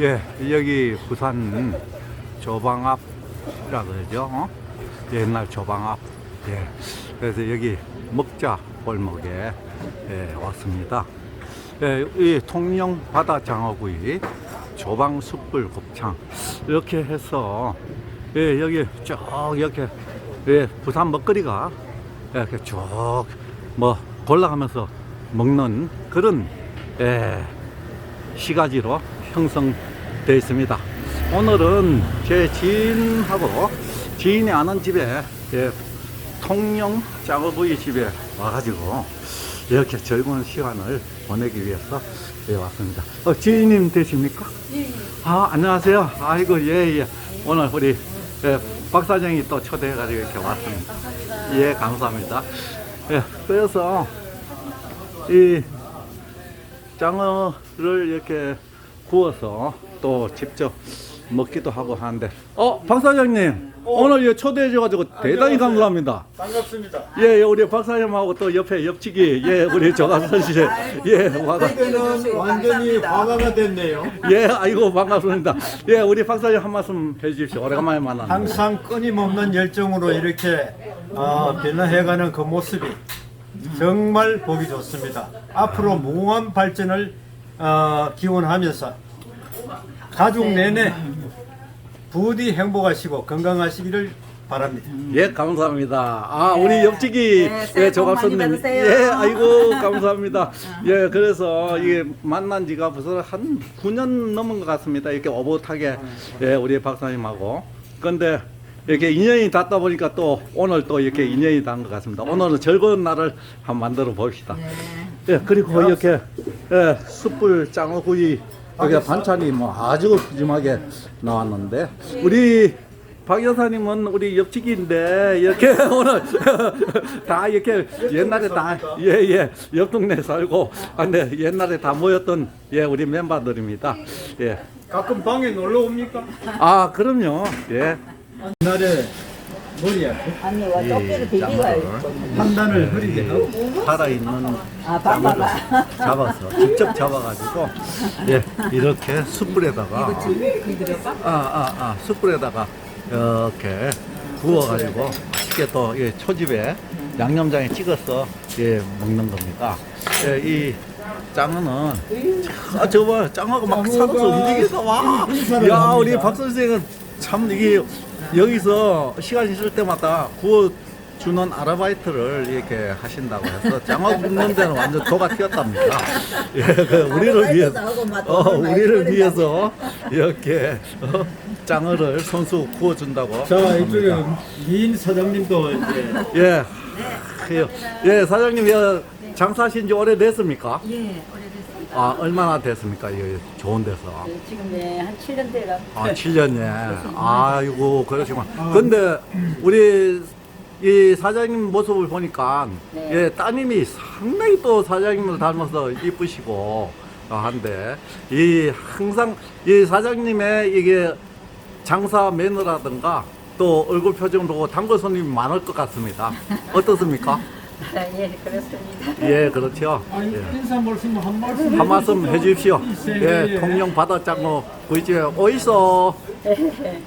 예, 여기 부산 조방 앞이라 그러죠. 어? 옛날 조방 앞. 예. 그래서 여기 먹자 골목에 예, 왔습니다. 예, 이 통영 바다 장어구이, 조방 숯불 곱창 이렇게 해서 예, 여기 쭉 이렇게 예, 부산 먹거리가 이렇게 쭉 뭐 골라가면서 먹는 그런 예, 시가지로 형성 되어 있습니다. 오늘은 제 지인하고 지인이 아는 집에 예, 통영 장어구이 집에 와가지고 이렇게 즐거운 시간을 보내기 위해서 예, 왔습니다. 어, 지인님 되십니까? 아 안녕하세요. 아이고 예 예. 오늘 우리 예, 박 사장이 또 초대해가지고 이렇게 왔습니다. 예 감사합니다. 예 그래서 이 장어를 이렇게 구워서 또 직접 먹기도 하고 하는데 어 박 사장님 오늘 이 초대해 줘가지고 대단히 감사합니다. 반갑습니다. 예, 예, 우리 박 사장님하고 또 옆에 옆치기 예 우리 조가선 씨예 와가 완전히 화가가 됐네요. 예 아이고 반갑습니다. 예 우리 박 사장님 한 말씀 해주십시오. 오래간만에 만났는데. 항상 끊임없는 열정으로 이렇게 어, 변화해가는 그 모습이 정말 보기 좋습니다. 앞으로 무궁한 발전을 어, 기원하면서 가족 내내 부디 행복하시고 건강하시기를 바랍니다. 예, 감사합니다. 아, 우리 옆집이 네, 새해 예, 복 많이 조갑선님. 받으세요. 예, 아이고, 감사합니다. 예, 그래서 이게 만난 지가 벌써 한 9년 넘은 것 같습니다. 이렇게 오붓하게 예, 우리 박사님하고. 근데 이렇게 인연이 닿다 보니까 또 오늘 또 이렇게 인연이 닿은 것 같습니다. 오늘은 즐거운 날을 한번 만들어 봅시다. 예, 그리고 이렇게 예, 숯불 장어구이 여기 반찬이 뭐 아주 푸짐하게 나왔는데 우리 박 여사님은 우리 옆집인데 이렇게 오늘 다 이렇게 옛날에 다 예예 옆 동네 살고 아, 근데 옛날에 다 모였던 예 우리 멤버들입니다. 예. 가끔 방에 놀러 옵니까? 아 그럼요. 예. 옛날에 머리에 아니 와 떡볶이를 비비가 판단을 흐리게 하고 살아있는 아 장어를 바빠가 잡아서 직접 잡아가지고 예 이렇게 숯불에다가 아아 아, 숯불에다가 이렇게 구워가지고 맛있게 또 예, 초집에 양념장에 찍어서 예 먹는 겁니다. 예, 이 장어는 아 저거 장어가 막 살아서 움직여서 와. 야 우리 박 선생은 참 이게 여기서 시간 있을 때마다 구워 주는 아르바이트를 이렇게 하신다고 해서 장어 굽는 데는 완전 도가 튀었답니다. 예, 그 우리를 위해서, 어, 우리를 위해서 이렇게 어, 장어를 손수 구워준다고. 자 이쪽에 합니다. 미인 사장님도 이제 예. 예, 사장님, 예, 장사하신 지 오래됐습니까? 예 오래됐습니다. 아, 얼마나 됐습니까? 여기 좋은 데서. 네, 지금 예, 한 7년 돼가 아, 7년에. 아이고, 그러시구나. 근데 우리 이 사장님 모습을 보니까 네. 예, 따님이 상당히 또 사장님을 닮아서 이쁘시고 한데 이 항상 이 사장님의 이게 장사 매너라든가 또 얼굴 표정 보고 단골 손님이 많을 것 같습니다. 어떻습니까? 예 그렇습니다. 예, 그렇죠. 아니, 예. 인사 말씀 한 말씀 한 말씀 해주십시오. 예, 예, 예. 통영 바다장어 구이집에 어이소. 예.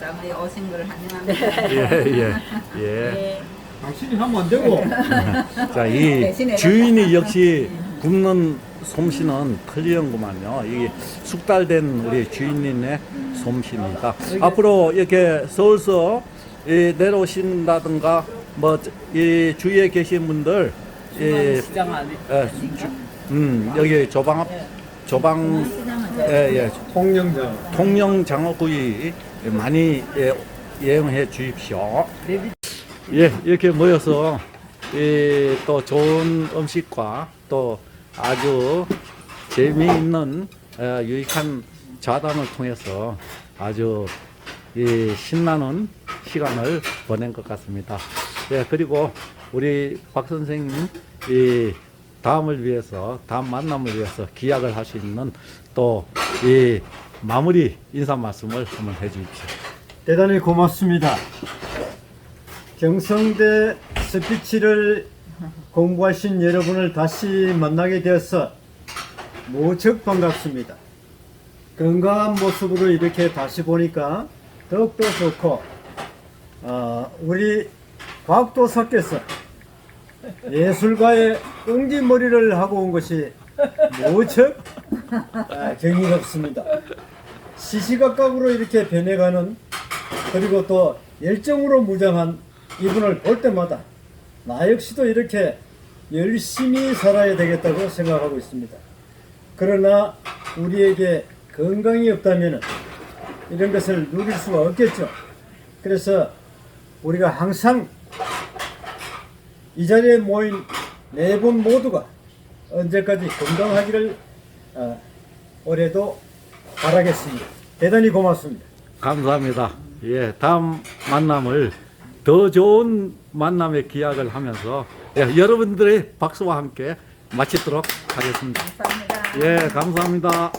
장에 오신 걸 환영합니다. 예, 예, 예. 예. 당신이 하면 안 되고 자, 이 대신에 주인이 역시 굽는 솜씨는 틀리는구만요. 이게 숙달된 우리 주인님의 솜씨입니다. 앞으로 이렇게 서울서 이 내려오신다든가 뭐 이 주위에 계신 분들 이 시장 안에 예, 주- 음, 여기 조방 앞 조방 예, 예, 통영장. 통영 장어구이 많이 예, 예용해 주십시오. 예, 이렇게 모여서 이, 또 좋은 음식과 또 아주 재미있는 어, 유익한 좌담을 통해서 아주 이 신나는 시간을 보낸 것 같습니다. 예, 그리고 우리 박 선생님 이 다음을 위해서 다음 만남을 위해서 기약을 할 수 있는 또 이 마무리 인사 말씀을 한번 해주십시오. 대단히 고맙습니다. 경성대 스피치를 공부하신 여러분을 다시 만나게 되어서 무척 반갑습니다. 건강한 모습으로 이렇게 다시 보니까 더욱더 좋고 아, 우리 곽도사께서 예술가의 꽁지머리를 하고 온 것이 무척 아, 경이롭습니다. 시시각각으로 이렇게 변해가는 그리고 또 열정으로 무장한 이분을 볼 때마다 나 역시도 이렇게 열심히 살아야 되겠다고 생각하고 있습니다. 그러나 우리에게 건강이 없다면 이런 것을 누릴 수가 없겠죠. 그래서 우리가 항상 이 자리에 모인 네 분 모두가 언제까지 건강하기를 어, 올해도 바라겠습니다. 대단히 고맙습니다. 감사합니다. 예, 다음 만남을 더 좋은 만남의 기약을 하면서 예, 여러분들의 박수와 함께 마치도록 하겠습니다. 감사합니다. 예, 감사합니다.